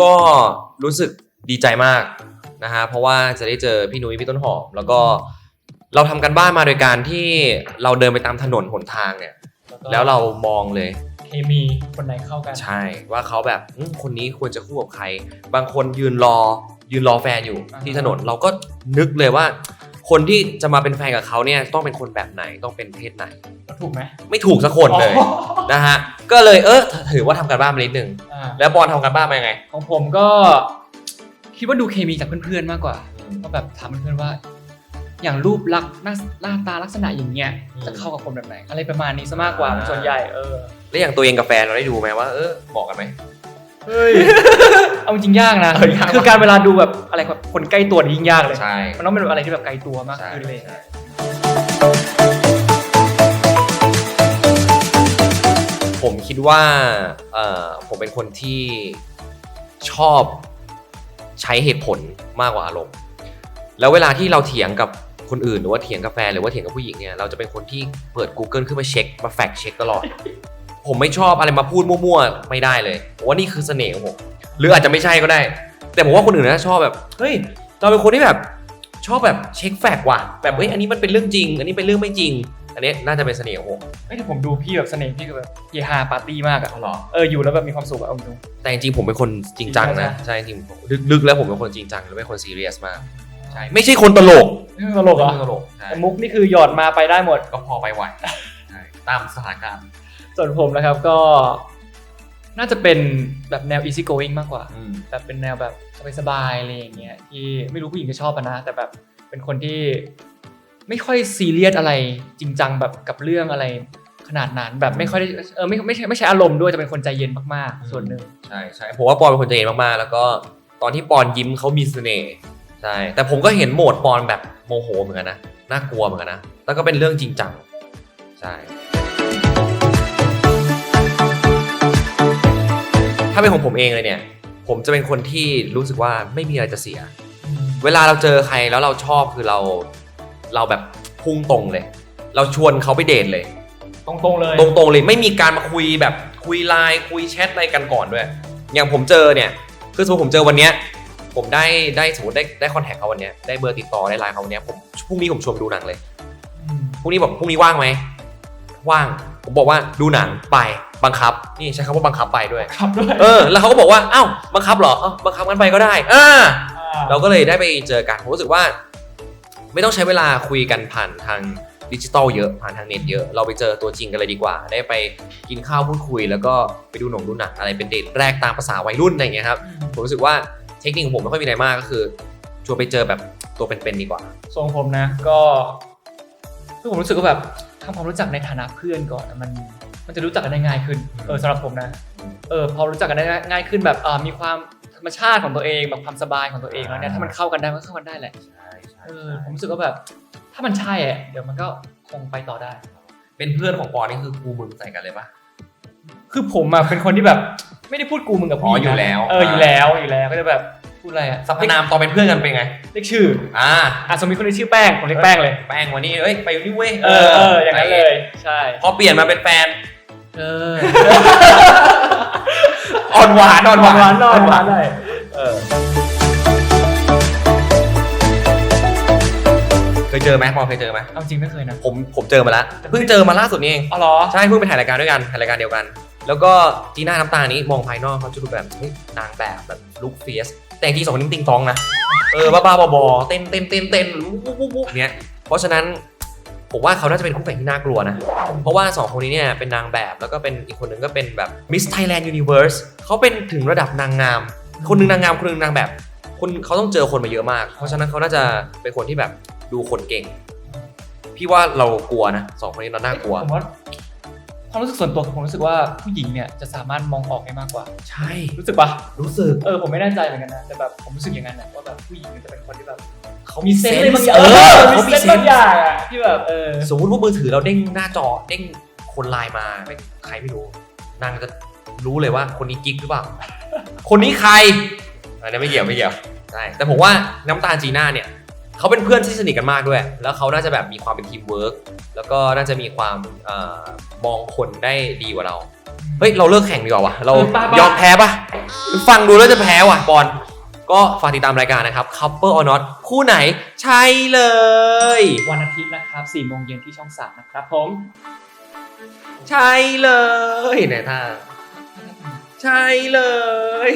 ก็รู้สึกดีใจมากนะฮะเพราะว่าจะได้เจอพี่นุ้ยพี่ต้นหอม แล้วก็เราทำกันบ้านมาโดยการที่เราเดินไปตามถนนหนทางเนี่ย แล้วเรามองเลย เคมีคนไหนเข้ากัน ใช่ว่าเขาแบบอืมคนนี้ควรจะคู่กับใคร บางคนยืนรอ ยืนรอแฟนอยู่อ่าที่ถนนเราก็นึกเลยว่า คนที่จะมาเป็นแฟนกับเขาเนี่ยต้องเป็นคนแบบไหนต้องเป็นเพศไหนถูกไหมไม่ถูกสักคนเลยอ๋อนะฮะก็เลยเออถือว่าทำกันบ้านมานิดนึง อ่าแล้วบอลทำกันบ้านมายังไง ของผมก็ คิดว่าดูเคมีจากเพื่อนๆมากกว่าก็แบบถามเพื่อนๆว่า อย่างรูปลักษณ์หน้าหน้าตาลักษณะอย่างเงี้ยอืม จะเข้ากับคนแบบไหน อะไรประมาณนี้ซะมากกว่าอ่าส่วนใหญ่เออแล้วอย่างตัวเองกับแฟนเราได้ดูไหมว่าเออเหมาะกันไหม เฮ้ย เอาจริงยากนะเออยากมากคือการเวลาดูแบบอะไรแบบคนใกล้ตัวนี่ยิ่งยากเลย ใช่ มันต้องเป็นอะไรที่แบบไกลตัวมากใช่ขึ้นเลย ใช่ ผมคิดว่าผมเป็นคนที่ชอบใช้เหตุผลมากกว่าอารมณ์ แล้วเวลาที่เราเถียงกับคนอื่นหรือว่าเถียงกับแฟนหรือว่าเถียงกับผู้หญิงเนี่ยเราจะเป็นคนที่เปิด Google ขึ้นมาเช็คมาแฟกเช็คตลอด ผมไม่ชอบอะไรมาพูดมั่วๆไม่ได้เลยผมว่านี่คือเสน่ห์ของผมหรืออาจจะไม่ใช่ก็ได้ แต่ผมว่าคนอื่นนะชอบแบบเฮ้ยเราเป็นคนที่แบบชอบแบบเช็คแฟกว่ะแบบเฮ้ยอันนี้มันเป็นเรื่องจริง อันนี้เป็นเรื่องไม่จริง อันนี้น่าจะเป็นเสน่ห์ของผมไม่แต่ผมดูพี่แบบเสน่ห์พี่ก็แบบเฮฮาปาร์ตี้มากอะหรอเอออยู่แล้วแบบมีความสุขอะเอาจริง แต่จริงๆผมเป็นคนจริงจังนะใช่จริงๆลึกๆแล้วผมเป็นคนจริงจังแล้วเป็นคนซีเรียสมากใช่ไม่ใช่คนตลกนี่ตลกเหรอไม่ใช่คนตลกใช่แต่มุกนี่คือหยอดมาไปได้หมด ก็พอไปไหวใช่ตามสถานการณ์ส่วนผมนะครับก็ น่าจะเป็นแบบแนว easy going มากกว่า อืมแบบเป็นแนวแบบสบายๆอะไรอย่างเงี้ยที่ไม่รู้ผู้หญิงจะชอบปะนะ แต่แบบเป็นคนที่ ไม่ค่อยซีเรียสอะไรจริงจังแบบกับเรื่องอะไรขนาดนั้นแบบไม่ค่อยได้เออไม่ไม่ใช่ไม่ใช่อารมณ์ด้วยจะเป็นคนใจเย็นมากๆ ส่วนหนึ่งใช่ใช่ผมว่าปอนเป็นคนใจเย็นมากๆ แล้วก็ตอนที่ปอนยิ้มเขามีเสน่ห์ใช่แต่ผมก็เห็นโหมดปอนแบบโมโหเหมือนกันนะน่ากลัวเหมือนกันนะแล้วก็เป็นเรื่องจริงจังใช่ถ้าเป็นของผมเองเลยเนี่ย ผมจะเป็นคนที่รู้สึกว่าไม่มีอะไรจะเสีย เวลาเราเจอใครแล้วเราชอบคือเรา เราแบบพุ่งตรงเลย เราชวนเขาไปเดทเลย ตรงๆเลย ตรงๆเลยไม่มีการมาคุยแบบคุยไลน์คุยแชทอะไรกันก่อนด้วย อย่างผมเจอเนี่ยคือสมมติผมเจอวันเนี้ยผมได้ได้สมมติได้ได้คอนแทคเขาวันเนี้ยได้เบอร์ติดต่อได้ไลน์เขาวันเนี้ยผมพรุ่งนี้ผมชวนไปดูหนังเลยอืมพรุ่งนี้บอกพรุ่งนี้ว่างไหมว่างผมบอกว่าดูหนังไปบังคับ นี่ใช้คำว่าบังคับไปด้วย ครับด้วยเออ แล้วเขาก็บอกว่าอ้าวบังคับเหรอเอ้าบังคับกันไปก็ได้อ่าาเราก็เลยได้ไปเจอกันผมรู้สึกว่า ไม่ต้องใช้เวลาคุยกันผ่านทางดิจิตอลเยอะผ่านทางเน็ตเยอะ เราไปเจอตัวจริงกันเลยดีกว่า ได้ไปกินข้าวพูดคุย แล้วก็ไปดูหนังดูหนังอะไรเป็นเดทแรกตามภาษาวัยรุ่นอะไรอย่างเงี้ยครับผมรู้สึกว่าเทคนิคของผมไม่ค่อยมีอะไรมากก็คือชวนไปเจอแบบตัวเป็นๆดีกว่าทรงผมนะก็คือผมรู้สึกว่าแบบทำความรู้จักในฐานะเพื่อนก่อนอะมันมันจะรู้จักกันได้ง่ายขึ้นเออสำหรับผมนะเออพอรู้จักกันได้ง่ายขึ้นแบบเออมีความ ธรรมชาติของตัวเองแบบความสบายของตัวเองแล้วเนี่ยถ้ามันเข้ากันได้มันก็เข้ากันได้แหละใช่ใช่เออผมรู้สึกว่าแบบ ถ้ามันใช่อะเดี๋ยวมันก็คงไปต่อได้ เป็นเพื่อนของปอนี่คือกูมึงใส่กันเลยปะ คือผมอะเป็นคนที่แบบ ไม่ได้พูดกูมึงกับผู้หญิงอ๋ออยู่นะแล้วเอออยู่แล้วอยู่แล้วก็จะแบบพูดอะไรอะสรรพนามตอนเป็นเพื่อนกันเป็นไง เรียกชื่ออ่า อะสมมติคนนี้ชื่อแป้งผมเรียกแป้งเลย แป้งวันนี้เอ้ยไปนี่เว้ยเออเอออย่างนั้นเลย ใช่ พอเปลี่ยนมาเป็นแฟน เออ อ่อนหวานอ่อนหวานหน่อยหวานหน่อยเออเคยเจอไหมปอเคยเจอไหมเอาจริงไม่เคยนะ ผมผมเจอมาแล้วเพิ่งเจอมาล่าสุดนี่เองอ๋อเหรอใช่เพิ่งไปถ่ายรายการด้วยกันถ่ายรายการเดียวกัน แล้วก็จีน่าน้ำตาลนี้มองภายนอกเขาจะดูแบบเฮ้ยนางแบบแบบลุคเฟียสแต่จริงๆสองคนนี้มันติงตองนะเออบ้าๆบอๆเต้นเต้นเต้นเต้นวุ้บวุ้บวุ้บเนี้ยเพราะฉะนั้น ผมว่าเขาน่าจะเป็นคู่แข่งที่น่ากลัวนะ เพราะว่าสองคนนี้เนี่ยเป็นนางแบบแล้วก็เป็นอีกคนนึงก็เป็นแบบ Miss Thailand Universe เขาเป็นถึงระดับนางงาม คนหนึงนางงามคนหนึงนางแบบ คนเขาต้องเจอคนมาเยอะมาก เพราะฉะนั้นเขาน่าจะเป็นคนที่แบบดูคนเก่ง พี่ว่าเรากลัวนะสองคนนี้เราน่ากลัว ผมว่าความรู้สึกส่วนตัวคือผมรู้สึกว่าผู้หญิงเนี่ยจะสามารถมองออกได้มากกว่า ใช่ รู้สึกปะรู้สึก เออผมไม่แน่ใจเหมือนกันนะแต่แบบผมรู้สึกอย่างนั้นนะว่าแบบผู้หญิงเนี่ยจะเป็นคนที่แบบ เขามีเซนอะไรส์บางอย่างเอเอออเขามีมีเซนเซส์นบางส์อย่างอะที่แบบเออ สมมติว่ามือถือเราเด้งหน้าจอเด้งคนไลน์มาไม่ใครไม่รู้นางจะรู้เลยว่าคนนี้กิ๊กหรือเปล่า คนนี้ใครอันนี้ไม่เกี่ยวไม่เกี่ยวใช่แต่ผมว่าน้ำตาลจีน่าเนี่ยเขาเป็นเพื่อนที่สนิทกันมากด้วย แล้วเขาน่าจะแบบมีความเป็นทีมเวิร์กแล้วก็น่าจะมีความเอ่อมองคนได้ดีกว่าเราเฮ้ยเราเลิกแข่งดีกว่าวะเราเออไปไปยอมแพ้ปะฟังดูแล้วจะแพ้ว่ะปอน ก็ฝากติดตามรายการนะครับ Couple or Not คู่ไหนใช่เลย วันอาทิตย์นะครับ4โมงเย็นที่ช่องสามนะครับผม ใช่เลยไหนท่าใช่เลย